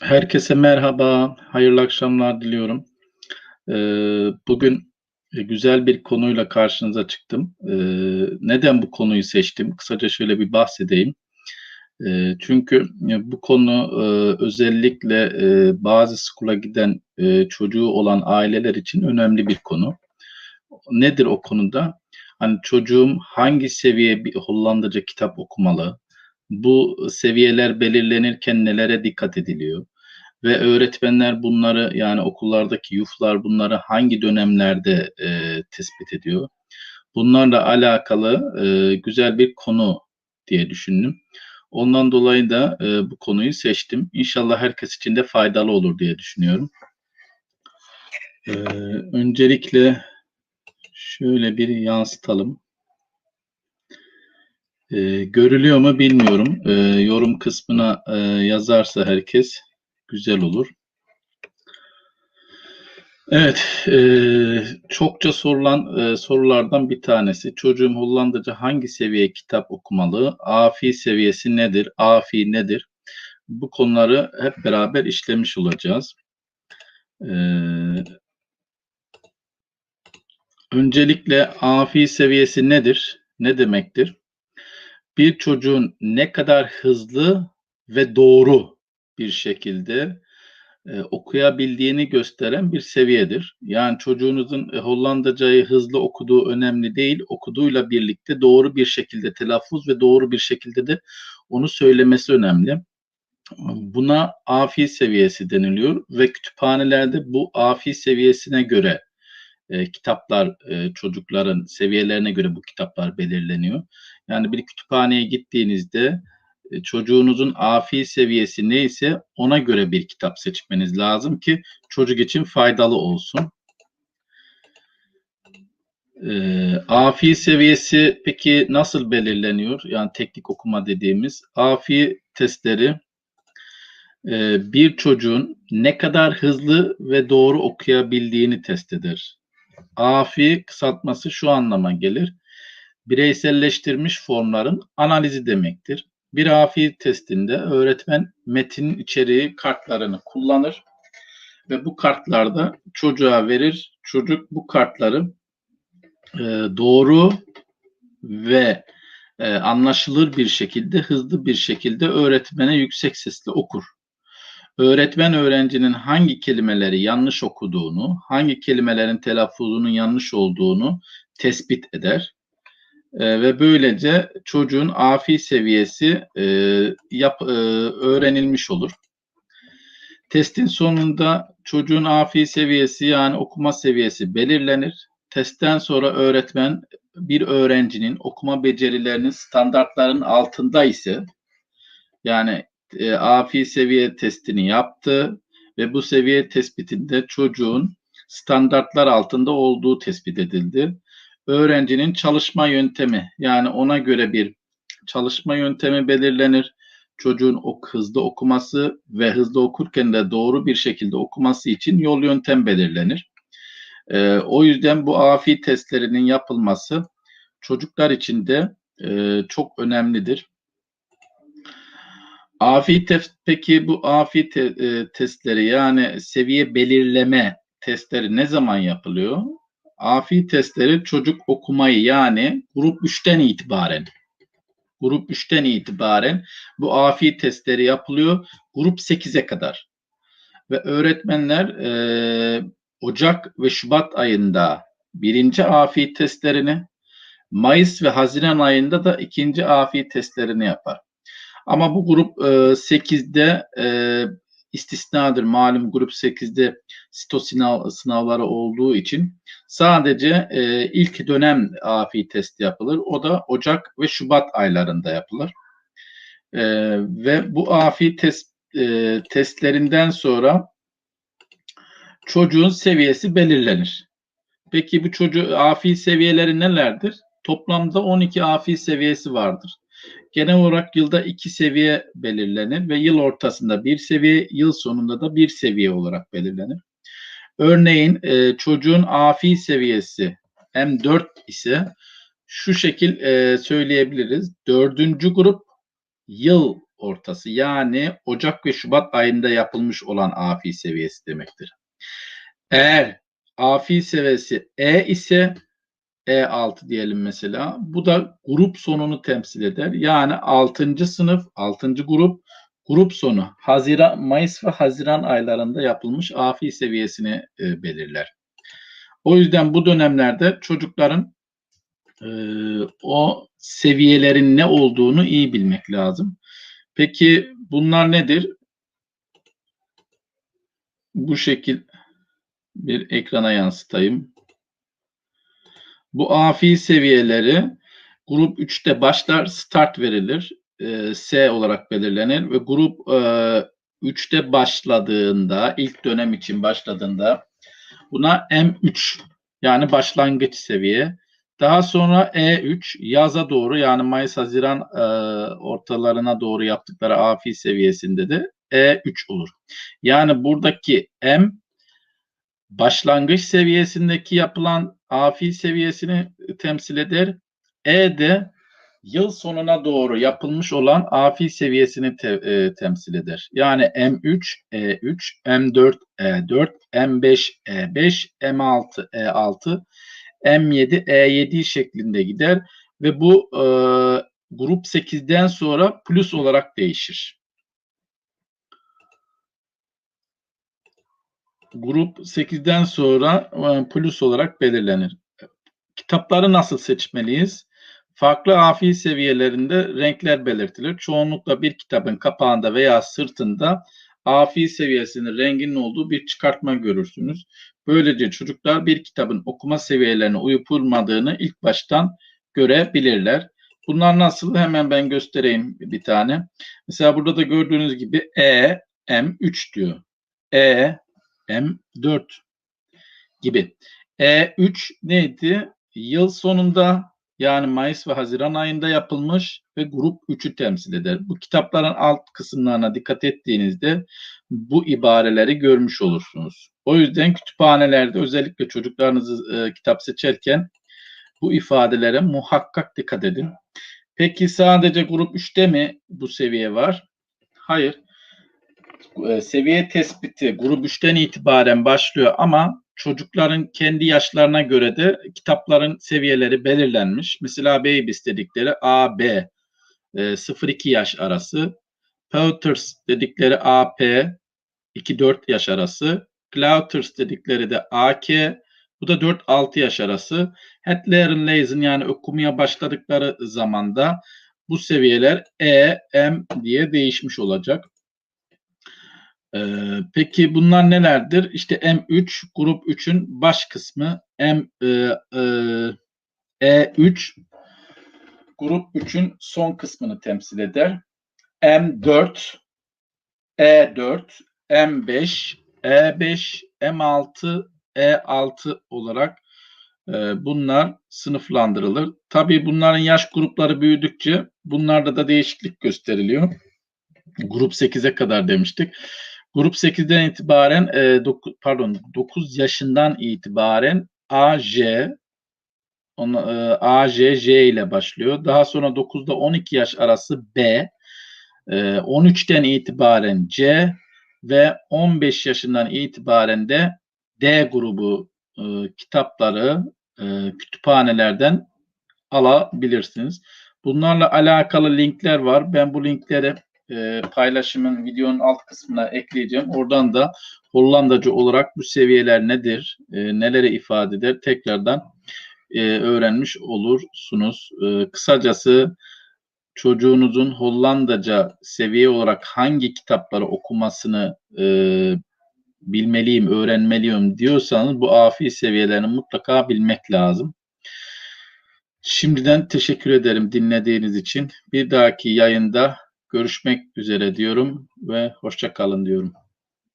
Herkese merhaba, hayırlı akşamlar diliyorum. Eee, bugün e, güzel bir konuyla karşınıza çıktım. Eee, neden bu konuyu seçtim? Kısaca şöyle bir bahsedeyim. Eee, çünkü bu konu e, özellikle e, bazı skula giden çocuğu olan aileler için önemli bir konu. Nedir o konuda? Hani çocuğum hangi seviye bir Hollandaca kitap okumalı? Bu seviyeler belirlenirken nelere dikkat ediliyor? Ve öğretmenler bunları yani okullardaki yuflar bunları hangi dönemlerde e, tespit ediyor? Bunlarla alakalı e, güzel bir konu diye düşündüm. Ondan dolayı da e, bu konuyu seçtim. İnşallah herkes için de faydalı olur diye düşünüyorum. E, öncelikle şöyle bir yansıtalım. E, görülüyor mu bilmiyorum. E, yorum kısmına e, yazarsa herkes güzel olur. Evet, e, çokça sorulan e, sorulardan bir tanesi. Çocuğum Hollandaca hangi seviye kitap okumalı? AFİ seviyesi nedir? AFİ nedir? Bu konuları hep beraber işlemiş olacağız. E, öncelikle AFİ seviyesi nedir? Ne demektir? Bir çocuğun ne kadar hızlı ve doğru bir şekilde e, okuyabildiğini gösteren bir seviyedir. Yani çocuğunuzun e, Hollandacayı hızlı okuduğu önemli değil, okuduğuyla birlikte doğru bir şekilde telaffuz ve doğru bir şekilde de onu söylemesi önemli. Buna afi seviyesi deniliyor ve kütüphanelerde bu afi seviyesine göre e, kitaplar e, çocukların seviyelerine göre bu kitaplar belirleniyor. Yani bir kütüphaneye gittiğinizde e, çocuğunuzun afi seviyesi neyse ona göre bir kitap seçmeniz lazım ki çocuk için faydalı olsun. E, afi seviyesi peki nasıl belirleniyor? Yani teknik okuma dediğimiz afi testleri e, bir çocuğun ne kadar hızlı ve doğru okuyabildiğini test eder. AFI kısaltması şu anlama gelir. Bireyselleştirilmiş formların analizi demektir. Bir AFI testinde öğretmen metinin içeriği kartlarını kullanır ve bu kartlarda çocuğa verir. Çocuk bu kartları e, doğru ve e, anlaşılır bir şekilde, hızlı bir şekilde öğretmene yüksek sesle okur. Öğretmen öğrencinin hangi kelimeleri yanlış okuduğunu, hangi kelimelerin telaffuzunun yanlış olduğunu tespit eder. E, ve böylece çocuğun afi seviyesi e, yap, e, öğrenilmiş olur. Testin sonunda çocuğun afi seviyesi yani okuma seviyesi belirlenir. Testten sonra öğretmen bir öğrencinin okuma becerilerinin standartların altında ise yani e, AFI seviye testini yaptı ve bu seviye tespitinde çocuğun standartlar altında olduğu tespit edildi. Öğrencinin çalışma yöntemi yani ona göre bir çalışma yöntemi belirlenir. Çocuğun ok hızlı okuması ve hızlı okurken de doğru bir şekilde okuması için yol yöntem belirlenir. E, o yüzden bu AFI testlerinin yapılması çocuklar için de e, çok önemlidir. AFI test, peki bu AFI te, e, testleri yani seviye belirleme testleri ne zaman yapılıyor? AFI testleri çocuk okumayı yani grup 3'ten itibaren grup 3'ten itibaren bu AFI testleri yapılıyor grup 8'e kadar. Ve öğretmenler e, Ocak ve Şubat ayında birinci AFI testlerini, Mayıs ve Haziran ayında da ikinci AFI testlerini yapar. Ama bu grup e, 8'de e, istisnadır. Malum grup 8'de sito sınav, sınavları olduğu için sadece e, ilk dönem AFI testi yapılır. O da Ocak ve Şubat aylarında yapılır. E, ve bu AFI test, e, testlerinden sonra çocuğun seviyesi belirlenir. Peki bu çocuğu AFI seviyeleri nelerdir? Toplamda 12 AFI seviyesi vardır. Genel olarak yılda iki seviye belirlenir ve yıl ortasında bir seviye, yıl sonunda da bir seviye olarak belirlenir. Örneğin e, çocuğun AFI seviyesi M4 ise şu şekil e, söyleyebiliriz. Dördüncü grup yıl ortası yani Ocak ve Şubat ayında yapılmış olan AFİ seviyesi demektir. Eğer AFİ seviyesi E ise E6 diyelim mesela. Bu da grup sonunu temsil eder. Yani 6. sınıf, 6. grup, grup sonu Haziran, Mayıs ve Haziran aylarında yapılmış AFİ seviyesini e, belirler. O yüzden bu dönemlerde çocukların e, o seviyelerin ne olduğunu iyi bilmek lazım. Peki bunlar nedir? Bu şekil bir ekrana yansıtayım. Bu AFİ seviyeleri grup 3'te başlar, start verilir. E, S olarak belirlenir ve grup e, 3'te başladığında, ilk dönem için başladığında buna M3 yani başlangıç seviye. Daha sonra E3 yaza doğru yani Mayıs-Haziran e, ortalarına doğru yaptıkları AFİ seviyesinde de E3 olur. Yani buradaki M başlangıç seviyesindeki yapılan AFİ seviyesini temsil eder. E de yıl sonuna doğru yapılmış olan AFİ seviyesini te, e, temsil eder. Yani M3, E3, M4, E4, M5, E5, M6, E6, M7, E7 şeklinde gider ve bu e, grup 8'den sonra plus olarak değişir. Grup 8'den sonra e, plus olarak belirlenir. Kitapları nasıl seçmeliyiz? Farklı AFİ seviyelerinde renkler belirtilir. Çoğunlukla bir kitabın kapağında veya sırtında AFİ seviyesinin renginin olduğu bir çıkartma görürsünüz. Böylece çocuklar bir kitabın okuma seviyelerine uyup uymadığını ilk baştan görebilirler. Bunlar nasıl? Hemen ben göstereyim bir tane. Mesela burada da gördüğünüz gibi E, M3 diyor. E, M4 gibi. E3 neydi? Yıl sonunda yani Mayıs ve Haziran ayında yapılmış ve grup 3'ü temsil eder. Bu kitapların alt kısımlarına dikkat ettiğinizde bu ibareleri görmüş olursunuz. O yüzden kütüphanelerde özellikle çocuklarınızı e, kitap seçerken bu ifadelere muhakkak dikkat edin. Peki sadece grup 3'te mi bu seviye var? Hayır. E, seviye tespiti grup 3'ten itibaren başlıyor ama çocukların kendi yaşlarına göre de kitapların seviyeleri belirlenmiş. Mesela Babies dedikleri A, B, 0-2 yaş arası. Pauters dedikleri AP, 2-4 yaş arası. Clouters dedikleri de AK, bu da 4-6 yaş arası. Hetler'in Leys'in yani okumaya başladıkları zamanda bu seviyeler E, M diye değişmiş olacak. Ee, peki bunlar nelerdir? İşte M3 grup 3'ün baş kısmı M e, e, E3 grup 3'ün son kısmını temsil eder. M4 E4 M5 E5 M6 E6 olarak e, bunlar sınıflandırılır. Tabii bunların yaş grupları büyüdükçe bunlarda da değişiklik gösteriliyor. Grup 8'e kadar demiştik. Grup 8'den itibaren e, doku, pardon 9 yaşından itibaren AJ ona, e, AJ J ile başlıyor. Daha sonra 9'da 12 yaş arası B, e, 13'ten itibaren C ve 15 yaşından itibaren de D grubu e, kitapları e, kütüphanelerden alabilirsiniz. Bunlarla alakalı linkler var. Ben bu linkleri e, paylaşımın videonun alt kısmına ekleyeceğim. Oradan da Hollandacı olarak bu seviyeler nedir, e, neleri ifade eder tekrardan e, öğrenmiş olursunuz. E, kısacası çocuğunuzun Hollandaca seviye olarak hangi kitapları okumasını e, bilmeliyim, öğrenmeliyim diyorsanız bu afi seviyelerini mutlaka bilmek lazım. Şimdiden teşekkür ederim dinlediğiniz için. Bir dahaki yayında görüşmek üzere diyorum ve hoşça kalın diyorum.